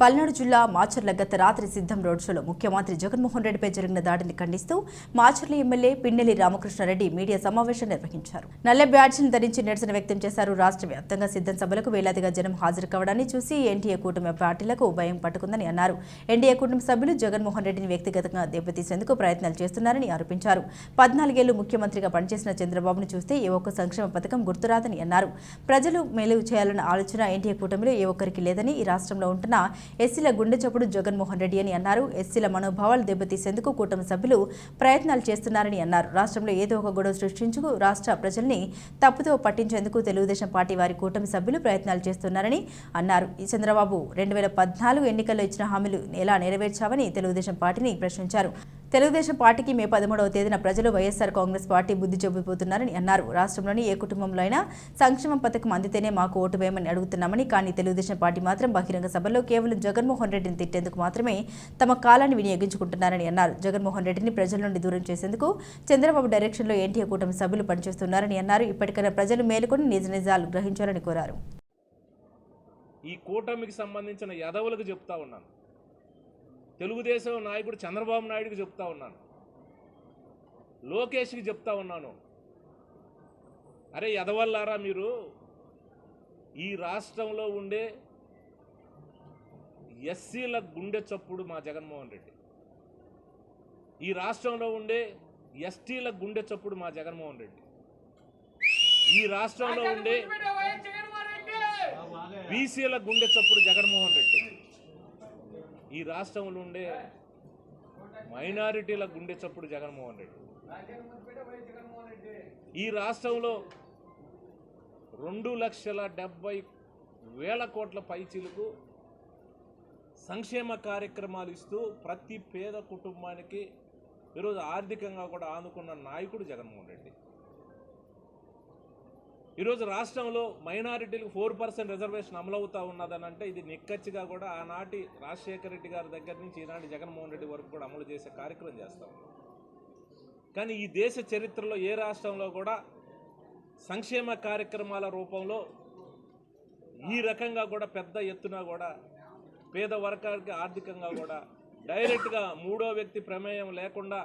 పల్నాడు జిల్లా మాచర్ల గత రాత్రి సిద్ధం రోడ్ షోలో ముఖ్యమంత్రి జగన్మోహన్ రెడ్డిపై జరిగిన దాడిని ఖండిస్తూ మాచర్ల ఎమ్మెల్యే పిన్నెల్లి రామకృష్ణారెడ్డి మీడియా సమావేశం నిర్వహించారు. నల్ల బ్యాడ్జీని ధరించి నిరసన వ్యక్తం చేశారు రాష్ట్ర వ్యాప్తంగా సిద్ధం సభలకు వేలాదిగా జనం హాజరు కావడాన్ని చూసి ఎన్టీఏ కూటమి పార్టీలకు భయం పట్టుకుందని అన్నారు. ఎన్డీఏ కుటుంబ సభ్యులు జగన్మోహన్ రెడ్డిని వ్యక్తిగతంగా దెబ్బతీసేందుకు ప్రయత్నాలు చేస్తున్నారని ఆరోపించారు. పద్నాలుగేళ్ళు ముఖ్యమంత్రిగా పనిచేసిన చంద్రబాబును చూస్తే ఏ ఒక్క సంక్షేమ పథకం గుర్తురాదని అన్నారు. ప్రజలు మేలు చేయాలన్న ఆలోచన ఎన్టీఏ కూటమిలో ఏ ఒక్కరికి లేదని ఈ రాష్ట్రంలో ఉంటున్న ఎస్సీల గుండె చప్పుడు జగన్మోహన్ రెడ్డి అని అన్నారు. ఎస్సీల మనోభావాలు దెబ్బతీసేందుకు కూటమి సభ్యులు ప్రయత్నాలు చేస్తున్నారని అన్నారు. రాష్ట్రంలో ఏదో ఒక గొడవ సృష్టించుకు రాష్ట్ర ప్రజల్ని తప్పుతో పట్టించేందుకు తెలుగుదేశం పార్టీ వారి కూటమి సభ్యులు ప్రయత్నాలు చేస్తున్నారని అన్నారు. ఈ చంద్రబాబు రెండు వేల పద్నాలుగు ఎన్నికల్లో ఇచ్చిన హామీలు ఎలా నెరవేర్చావని తెలుగుదేశం పార్టీని ప్రశ్నించారు. తెలుగుదేశం పార్టీకి మే పదమూడవ తేదీన ప్రజలు వైఎస్ఆర్ కాంగ్రెస్ పార్టీ బుద్ధి చెబుతున్నారని అన్నారు. రాష్ట్రంలోని ఏ కుటుంబంలో అయినా సంక్షేమ పథకం అందితేనే మాకు ఓటు వేయమని అడుగుతున్నామని కానీ తెలుగుదేశం పార్టీ మాత్రం బహిరంగ సభలో కేవలం జగన్మోహన్ రెడ్డిని తిట్టేందుకు మాత్రమే తమ కాలాన్ని వినియోగించుకుంటున్నారని అన్నారు. జగన్మోహన్ రెడ్డిని ప్రజల నుండి దూరం చేసేందుకు చంద్రబాబు డైరెక్షన్లో ఎన్టీఏ కూటమి సభ్యులు పనిచేస్తున్నారని అన్నారు. ఇప్పటికైనా ప్రజలు మేలుకొని నిజ నిజాలు గ్రహించాలని కోరారు. ఈ కూటమికి సంబంధించిన యదవులకు చెప్తా ఉన్నాను. తెలుగుదేశం నాయకుడు చంద్రబాబు నాయుడుకి చెప్తా ఉన్నాను. లోకేష్కి చెప్తా ఉన్నాను. అరే యదవల్లారా మీరు? ఈ రాష్ట్రంలో ఉండే ఎస్సీల గుండె చప్పుడు మా జగన్మోహన్ రెడ్డి. ఈ రాష్ట్రంలో ఉండే ఎస్టీల గుండె చప్పుడు మా జగన్మోహన్ రెడ్డి. ఈ రాష్ట్రంలో ఉండే బీసీల గుండె చప్పుడు జగన్మోహన్ రెడ్డి ఈ రాష్ట్రంలో ఉండే మైనారిటీల గుండె చప్పుడు జగన్మోహన్ రెడ్డి. ఈ రాష్ట్రంలో రెండు లక్షల డెబ్బై వేల కోట్ల పైచీలకు సంక్షేమ కార్యక్రమాలు ఇస్తూ ప్రతి పేద కుటుంబానికి ఈరోజు ఆర్థికంగా కూడా ఆనుకున్న నాయకుడు జగన్మోహన్ రెడ్డి. ఈరోజు రాష్ట్రంలో మైనారిటీలకు ఫోర్ పర్సెంట్ రిజర్వేషన్ అమలవుతా ఉన్నదని అంటే ఇది నిక్కచ్చిగా కూడా ఆనాటి రాజశేఖర రెడ్డి గారి దగ్గర నుంచి ఈనాటి జగన్మోహన్ రెడ్డి వరకు కూడా అమలు చేసే కార్యక్రమం చేస్తాం కానీ ఈ దేశ చరిత్రలో ఏ రాష్ట్రంలో కూడా సంక్షేమ కార్యక్రమాల రూపంలో ఈ రకంగా కూడా పెద్ద ఎత్తున కూడా పేద వర్గానికి ఆర్థికంగా కూడా డైరెక్ట్గా మూడో వ్యక్తి ప్రమేయం లేకుండా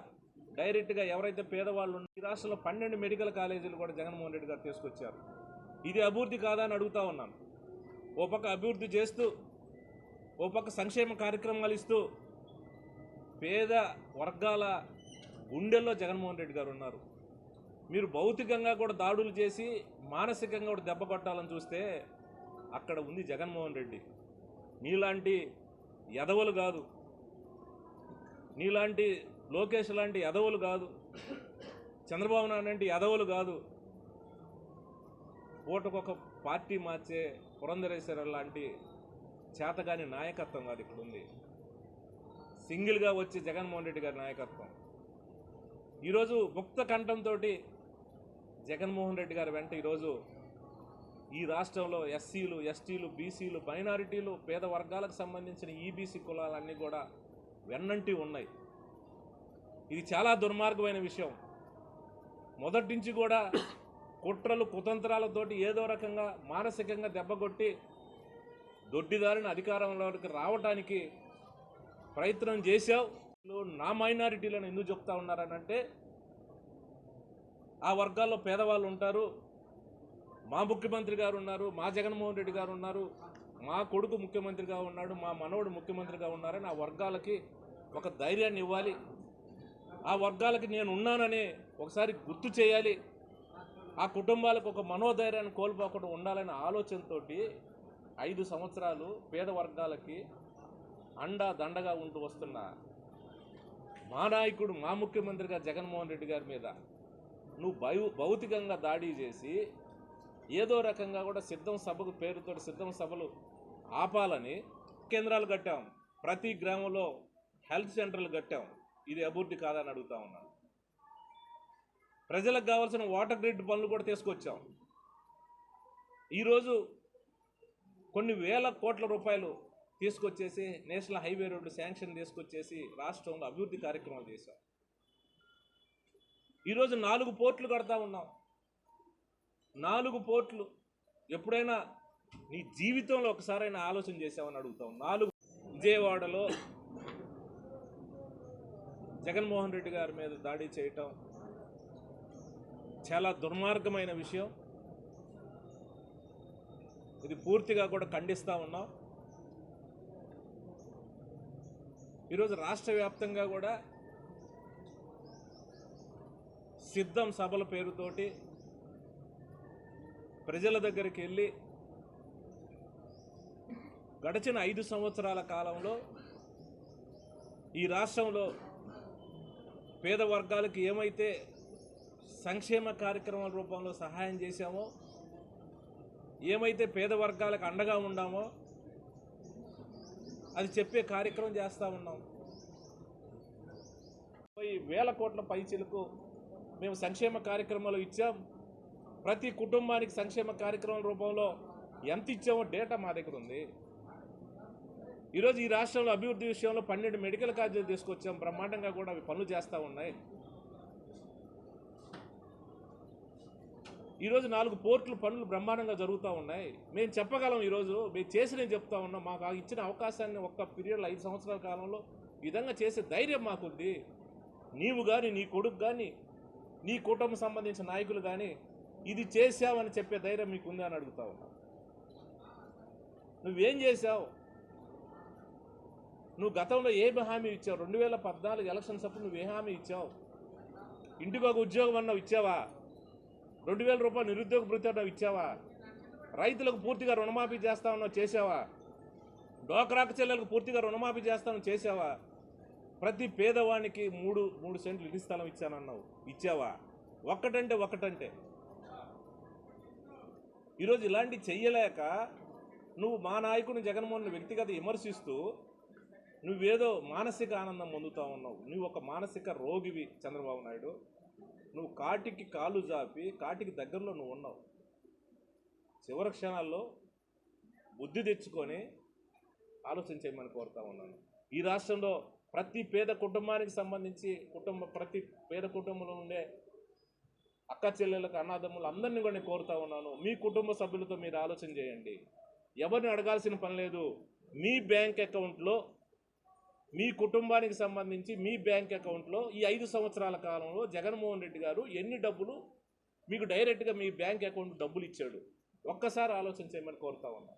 డైరెక్ట్గా ఎవరైతే పేదవాళ్ళు ఉన్నారో ఈ రాష్ట్రంలో పన్నెండు మెడికల్ కాలేజీలు కూడా జగన్మోహన్ రెడ్డి గారు తీసుకొచ్చారు. ఇది అభివృద్ధి కాదా అని అడుగుతా ఉన్నాను. ఓ పక్క అభివృద్ధి చేస్తూ ఓ పక్క సంక్షేమ కార్యక్రమాలు ఇస్తూ పేద వర్గాల గుండెల్లో జగన్మోహన్ రెడ్డి గారు ఉన్నారు. మీరు భౌతికంగా కూడా దాడులు చేసి మానసికంగా కూడా దెబ్బ కొట్టాలని చూస్తే అక్కడ ఉంది జగన్మోహన్ రెడ్డి. నీలాంటి ఎదవలు కాదు. నీలాంటి లోకేష్ లాంటి యదవులు కాదు. చంద్రబాబు నాయుడు లాంటి యదవులు కాదు. ఓటుకొక పార్టీ మార్చే పురంధరేశ్వర లాంటి చేతగాని నాయకత్వం కాదు ఇక్కడ ఉంది సింగిల్గా వచ్చి జగన్మోహన్ రెడ్డి గారి నాయకత్వం. ఈరోజు ముక్త కంఠంతో జగన్మోహన్ రెడ్డి గారి వెంట ఈరోజు ఈ రాష్ట్రంలో ఎస్సీలు ఎస్టీలు బీసీలు మైనారిటీలు పేద వర్గాలకు సంబంధించిన ఈబీసీ కులాలన్నీ కూడా వెన్నంటి ఉన్నాయి. ఇది చాలా దుర్మార్గమైన విషయం. మొదటి నుంచి కూడా కుట్రలు కుతంత్రాలతోటి ఏదో రకంగా మానసికంగా దెబ్బకొట్టి దొడ్డిదారిని అధికారంలోకి రావడానికి ప్రయత్నం చేశావు. నా మైనారిటీలను ఎందుకు చెప్తా ఉన్నారనంటే ఆ వర్గాల్లో పేదవాళ్ళు ఉంటారు మా ముఖ్యమంత్రి గారు ఉన్నారు మా జగన్మోహన్ రెడ్డి గారు ఉన్నారు మా కొడుకు ముఖ్యమంత్రిగా ఉన్నాడు మా మనవడు ముఖ్యమంత్రిగా ఉన్నారని ఆ వర్గాలకి ఒక ధైర్యాన్ని ఇవ్వాలి. ఆ వర్గాలకి నేను ఉన్నానని ఒకసారి గుర్తు చేయాలి. ఆ కుటుంబాలకు ఒక మనోధైర్యాన్ని కోల్పోకుండా ఉండాలనే ఆలోచనతోటి ఐదు సంవత్సరాలు పేద వర్గాలకి అండా దండగా ఉంటూ వస్తున్న మా నాయకుడు మా ముఖ్యమంత్రిగా జగన్మోహన్ రెడ్డి గారి మీద నువ్వు భౌ భౌతికంగా దాడి చేసి ఏదో రకంగా కూడా సిద్ధం సభకు పేరుతో సిద్ధం సభలు ఆపాలని కేంద్రాలు కట్టాం. ప్రతి గ్రామంలో హెల్త్ సెంటర్లు కట్టాం. ఇది అభివృద్ధి కాదని అడుగుతా ఉన్నాను ప్రజలకు కావాల్సిన వాటర్ గ్రిడ్ పనులు కూడా తీసుకొచ్చాం. ఈరోజు కొన్ని వేల కోట్ల రూపాయలు తీసుకొచ్చేసి నేషనల్ హైవే రోడ్డు శాంక్షన్ తీసుకొచ్చేసి రాష్ట్రంలో అభివృద్ధి కార్యక్రమాలు చేశాం. ఈరోజు నాలుగు పోర్ట్లు కడతా ఉన్నాం. నాలుగు పోర్ట్లు ఎప్పుడైనా నీ జీవితంలో ఒకసారైనా ఆలోచన చేసామని అడుగుతాం నాలుగు విజయవాడలో జగన్మోహన్ రెడ్డి గారి మీద దాడి చేయటం చాలా దుర్మార్గమైన విషయం. ఇది పూర్తిగా కూడా ఖండిస్తూ ఉన్నాం. ఈరోజు రాష్ట్ర వ్యాప్తంగా కూడా సిద్ధం సభల పేరుతోటి ప్రజల దగ్గరికి వెళ్ళి గడిచిన ఐదు సంవత్సరాల కాలంలో ఈ రాష్ట్రంలో పేద వర్గాలకు ఏమైతే సంక్షేమ కార్యక్రమాల రూపంలో సహాయం చేశామో ఏమైతే పేద వర్గాలకు అండగా ఉన్నామో అది చెప్పే కార్యక్రమం చేస్తూ ఉన్నాం. ఈ వేల కోట్ల పైచీలకు మేము సంక్షేమ కార్యక్రమాలు ఇచ్చాం. ప్రతి కుటుంబానికి సంక్షేమ కార్యక్రమాల రూపంలో ఎంత ఇచ్చామో డేటా మా దగ్గర ఉంది. ఈరోజు ఈ రాష్ట్రంలో అభివృద్ధి విషయంలో పన్నెండు మెడికల్ కాలేజీలు తీసుకొచ్చాం. బ్రహ్మాండంగా కూడా అవి పనులు చేస్తూ ఉన్నాయి. ఈరోజు నాలుగు పోర్టులు పనులు బ్రహ్మాండంగా జరుగుతూ ఉన్నాయి. మేము చెప్పగలం ఈరోజు మేము చేసి నేను చెప్తా ఉన్నాం. మాకు ఇచ్చిన అవకాశాన్ని ఒక్క పీరియడ్లో ఐదు సంవత్సరాల కాలంలో విధంగా చేసే ధైర్యం మాకుంది. నీవు కానీ నీ కొడుకు కానీ నీ కుటుంబం సంబంధించిన నాయకులు కానీ ఇది చేసావని చెప్పే ధైర్యం మీకుంది అని అడుగుతా ఉన్నా. నువ్వేం చేశావు? నువ్వు గతంలో ఏమి హామీ ఇచ్చావు? రెండు వేల పద్నాలుగు ఎలక్షన్స్ అప్పుడు నువ్వు ఏ హామీ ఇచ్చావు? ఇంటికి ఒక ఉద్యోగం అన్నావు ఇచ్చావా? రెండు వేల రూపాయలు నిరుద్యోగ భృతి అన్నావు ఇచ్చావా? రైతులకు పూర్తిగా రుణమాఫీ చేస్తామన్నావు చేసావా డోక్రాక చెల్లెలకు పూర్తిగా రుణమాఫీ చేస్తాను చేసావా ప్రతి పేదవానికి మూడు మూడు సెంట్లు ఇంటి స్థలం ఇచ్చానన్నావు ఇచ్చావా? ఒక్కటంటే ఒక్కటంటే. ఈరోజు ఇలాంటి చెయ్యలేక నువ్వు మా నాయకుని జగన్మోహన్ వ్యక్తిగత విమర్శిస్తూ నువ్వేదో మానసిక ఆనందం పొందుతా ఉన్నావు. నువ్వు ఒక మానసిక రోగివి చంద్రబాబు నాయుడు. నువ్వు కాటికి కాలు జాపి కాటికి దగ్గరలో నువ్వు ఉన్నావు చివరి క్షణాల్లో బుద్ధి తెచ్చుకొని ఆలోచన చేయమని కోరుతా ఉన్నాను. ఈ రాష్ట్రంలో ప్రతి పేద కుటుంబానికి సంబంధించి కుటుంబ ప్రతి పేద కుటుంబంలో ఉండే అక్క చెల్లెలకు అన్నదమ్ములు అందరినీ కూడా నేను కోరుతా ఉన్నాను. మీ కుటుంబ సభ్యులతో మీరు ఆలోచన చేయండి. ఎవరిని అడగాల్సిన పని లేదు. మీ బ్యాంక్ అకౌంట్లో మీ కుటుంబానికి సంబంధించి మీ బ్యాంక్ అకౌంట్లో ఈ ఐదు సంవత్సరాల కాలంలో జగన్మోహన్ రెడ్డి గారు ఎన్ని డబ్బులు మీకు డైరెక్ట్గా మీ బ్యాంక్ అకౌంట్ డబ్బులు ఇచ్చాడు? ఒక్కసారి ఆలోచన చేయమని కోరుతా ఉన్నా.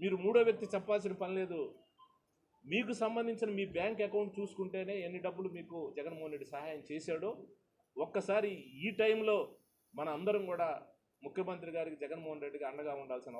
మీరు మూడో వ్యక్తి చెప్పాల్సిన పని లేదు. మీకు సంబంధించిన మీ బ్యాంక్ అకౌంట్ చూసుకుంటేనే ఎన్ని డబ్బులు మీకు జగన్మోహన్ రెడ్డి సహాయం చేశాడో ఒక్కసారి ఈ టైంలో మన అందరం కూడా ముఖ్యమంత్రి గారికి జగన్మోహన్ రెడ్డికి అండగా ఉండాల్సిన